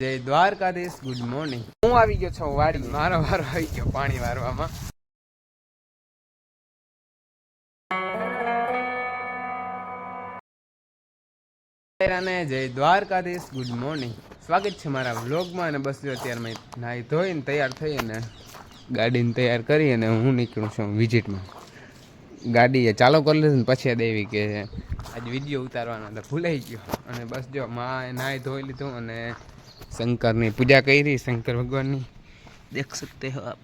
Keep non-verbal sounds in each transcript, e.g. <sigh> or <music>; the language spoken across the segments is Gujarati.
જય દ્વારકાધીશ ગુડ મોર્નિંગ હું આવી ગયો છું વાડી. મારો વારો આવી ગયો પાણી વારવામાં. અને જય દ્વારકાધીશ ગુડ મોર્નિંગ સ્વાગત છે મારા વ્લોગમાં અને બસ જો અત્યારમાં નાહી ધોઈને તૈયાર થઈ અને ગાડીને તૈયાર કરી અને હું નીકળું છું વિઝિટમાં. ગાડી એ ચાલુ કરી લીધું પછી દેવી કે આજ વીડિયો ઉતારવાનો એટલે ભૂલાઈ ગયો. અને બસ જો માં નાહી ધોઈ લીધું અને શંકરની પૂજા કરી શંકર ભગવાનની. દેખ સકતે હો આપ.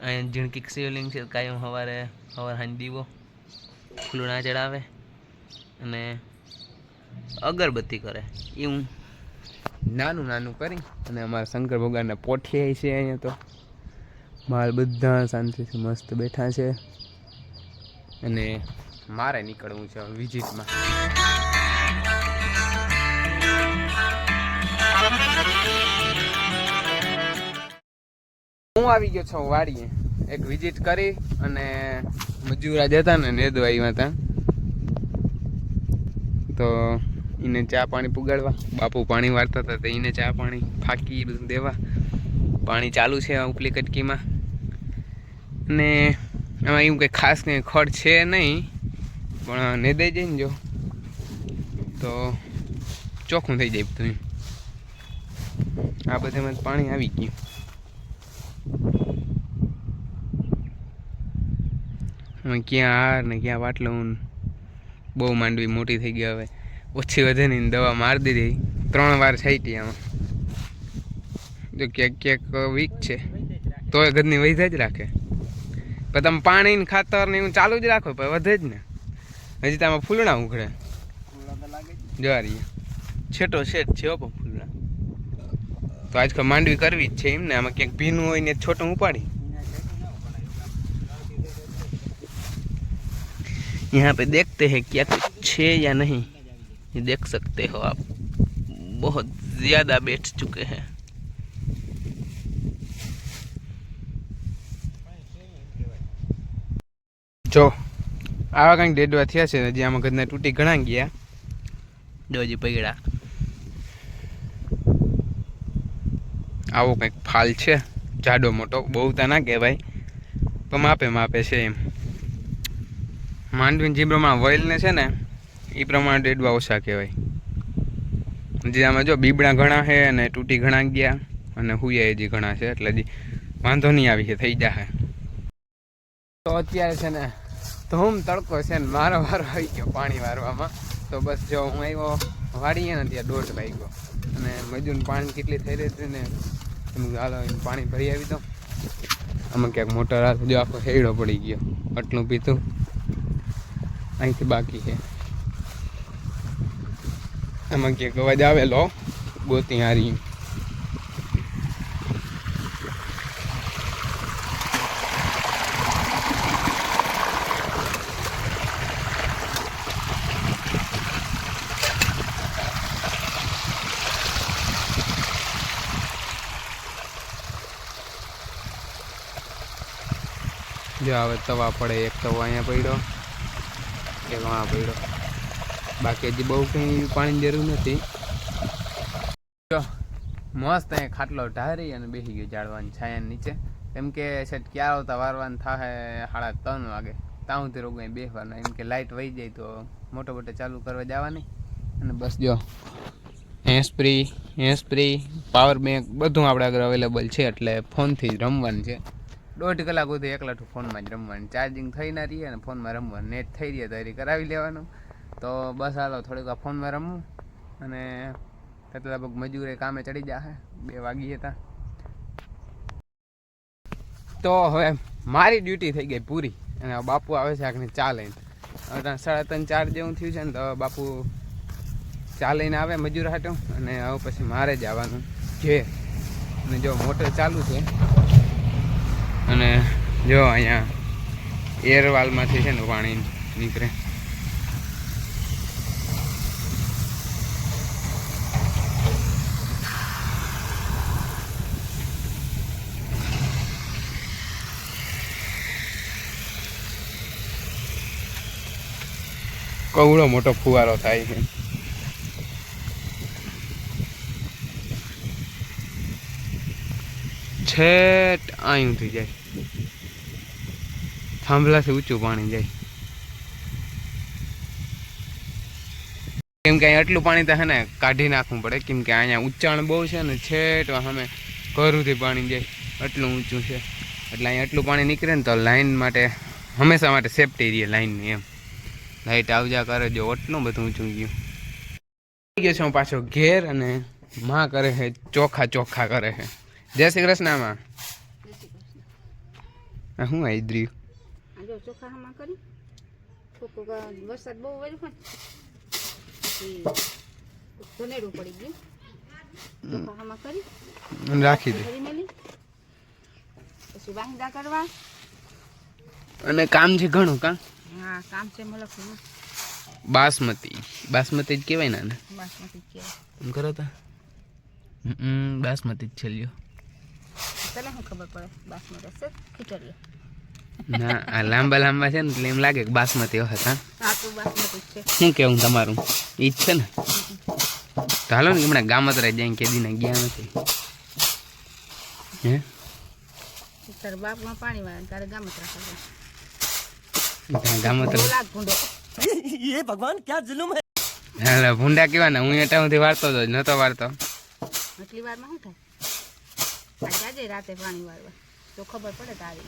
અહીંયા જીણકીક શિવલિંગ છે કાયમ સવારે સવાર સાંજ દીવો ફૂલણા ચડાવે અને અગરબત્તી કરે એ હું નાનું નાનું કરી અને અમારા શંકર ભગવાનના પોઠિયા છે અહીંયા તો. માલ બધા શાંતિથી મસ્ત બેઠા છે. અને મારે નીકળવું છે વિઝિટમાં હું આવી ગયો છું, વાડીએ. એક વિઝિટ કરી અને મજૂરા જતા ને નેદવા આવ્યા હતા. તો એને ચા પાણી પુગાડવા. બાપુ પાણી વાળતા હતા તો એને ચા પાણી ફાકી દેવા. પાણી ચાલુ છે ઉપલી કટકીમાં. ને એમાં એવું કંઈ ખાસ કંઈ ખડ છે નહીં, પણ નેદાઈ જાય ને જો. તો ચોખ્ખું થઈ જાય એમ. આ બધામાં પાણી આવી ગયું. ક્યાં હાર ને ક્યાં વાટલો બહુ માંડવી મોટી થઈ ગઈ હવે. ઓછી વધે દવા મારી દીધી. ત્રણ વાર છાઈટી આમાં. જો ક્યાંક ક્યાંક વીક છે. તોય ઘરની વધે જ રાખે. પણ તમે પાણી ને ખાતર ને એવું ચાલુ જ રાખો પણ વધે જ ને. હજી તો આમાં ફૂલણા ઉઘડે. જવારી છેટો શેઠ છે પણ ફૂલણા. તો આજકાલ માંડવી કરવી જ છે એમને આમાં ક્યાંક ભીનું હોય ને છોટું ઉપાડી. यहाँ पे देखते हैं क्या कुछ है या नहीं ये देख सकते हो आप बहुत ज़्यादा बैठ चुके हैं જો આવા કંઈક ડેડવા થયા છે હજી આમાં ઘરના તૂટી ઘણા ગયા જોજી પૈડા આવો કંઈક ફાલ છે જાડો મોટો બહુ તો ના કહેવાય પણ માપે માપે છે એમ માંડવીને જે પ્રમાણે વયલને છે ને એ પ્રમાણે ડેડવા ઓછા કહેવાય. જે આમાં જો બીબડા ઘણા છે અને તૂટી ઘણા ગયા અને હુયા જે ઘણા છે, એટલે જે વાંધો નહીં આવી છે, થઈ જશે તો અત્યારે છે ને, ધૂમ તડકો છે ને, મારો વારો આવી ગયો પાણી વારવામાં. તો બસ જો હું આવ્યો વાળીએ ને ત્યાં દોઢ વાગ્યો. અને મજૂર પાણી કેટલી થઈ રહી હતી ને હાલો પાણી ભરી આવી તો આમાં ક્યાંક મોટર હાથ જો આખો હેડો પડી ગયો. આટલું પીતું અહીંથી બાકી છે. આમાં ક્યાંક અવાજ આવેલો ગોતી હારી જો હવે તવા પડે, એક તવો અહીંયા પડ્યો. એક પડ્યો. બાકી હજી બહુ કંઈ પાણીની જરૂર નથી. જો, મસ્ત અહીંયા ખાટલો ઢારી અને બેસી ગયો ઝાડવાની છાયા નીચે. એમ કે છે ક્યાં આવતા વારવાનું થાય સાડા ત્રણ વાગે. ત્યાં સુધી રોગ અહીં બેસવાના. એમ કે લાઇટ વહી જાય તો મોટો મોટો ચાલુ કરવા જવાની. અને બસ જો હેસ્પ્રી હેસ્પ્રી પાવર બેંક બધું આપણે આગળ અવેલેબલ છે એટલે ફોનથી જ રમવાનું છે. દોઢ કલાક સુધી એકલાઠું ફોનમાં જ રમવાનું. ચાર્જિંગ થઈ ના રહીએ અને ફોનમાં રમવાનું. નેટ થઈ રહે તો એ કરાવી લેવાનું. તો બસ હાલો, થોડીક વાર ફોનમાં રમવું અને કેટલા લગભગ મજૂરે કામે ચડી જશે બે વાગી હતા. તો હવે મારી ડ્યુટી થઈ ગઈ પૂરી. અને બાપુ આવે છે આગળ ચા લઈને. હવે ત્યાં સાડા ત્રણ, ચાર જેવું થયું છે ને તો બાપુ ચા લઈને આવે, મજૂર હાટો. અને હવે પછી મારે જ આવવાનું છે. અને જો મોટર ચાલુ છે અને જો અહીંયા એરવાલમાંથી છે ને પાણી નીકળે. કવડો મોટો ફુવારો થાય છે. છેટ અહીં થઈ જાય. થાંભલાથી ઊંચું પાણી જાય. કેમ કે અહીંયા એટલું પાણી તો હે ને કાઢી નાખવું પડે. કેમ કે અહીંયા ઊંચાણ બહુ છે ને છેટ અમે ઘરુંથી પાણી જાય. એટલું ઊંચું છે. એટલે અહીંયા એટલું પાણી નીકળે ને તો લાઈન માટે, હંમેશા માટે સેફટી રહે લાઈનની એમ. લાઈટ આવજા કરે જો એટલું બધું ઊંચું ગયું. ગયો છે હું પાછો ઘેર અને માં કરે છે, ચોખા ચોખા કરે છે. જય શ્રી કૃષ્ણમાં આ શું આઈ આ જો ચોખા હમા કરી. કોક વરસાદ બહુ વર્યો હોય ધનેડું પડી ગયું. ચોખા હમા કરી. રાખી દે. પછી વાહિંદા કરવા. અને કામ છે ઘણું કા? હા કામ છે મલકનું બાસમતી. બાસમતી જ કહેવાય ને બાસમતી બાસમતી કહેવાય. એમ કરો તા. બાસમતી જ છે લ્યો. તને શું ખબર પડે? બાસમતી છે ખીચડીએ ના આ લાંબા લાંબા છે ને એટલે એમ લાગે કે બાસમતી હશે હા? હા તો બાસમતી જ છે. શું કેવું તમારું? ઈ જ છે ને? તો હાલો ને હમણાં ગામતરા જાય કે ગયા નથી. હે? તારે બાપમાં પાણી વાળે તારે ગામત રાખે ત્યાં ગામતરા લાગ ભૂંડો. <laughs> હાલો ભૂંડા કેવાના હું એટા સુધી વાળતો જ નતો વાળતો એટલી વારમાં શું થાય? જાજે રાતે પાણી વાળવા. તો ખબર પડે તારી.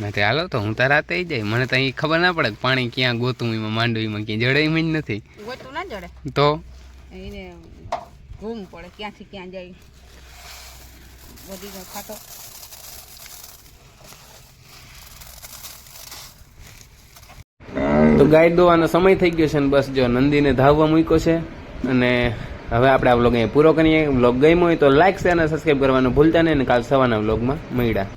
નથી હાલો તો હું તો રાતે ઈ જાય. મને તો અહીં ખબર ના પડે પાણી ક્યાં ગોતું એમાં માંડવીમાં ક્યાં જડાઈ જ નથી. ગોતું ના જડે? તો? એને ઘૂમ પડે ક્યાંથી ક્યાં જાય. બધી ખાતો તો ગાય દોવાનો સમય થઈ ગયો છે ને બસ જો નંદીને ધાવવા મૂક્યો છે અને હવે આપણે આ વ્લોગ અહીંયા પૂરો કરીએ. વ્લોગ ગમ્યો હોય તો લાઇક શેર અને સબસ્ક્રાઈબ કરવાનું ભૂલતા નહીં અને કાલ સવારના વ્લોગમાં મળ્યા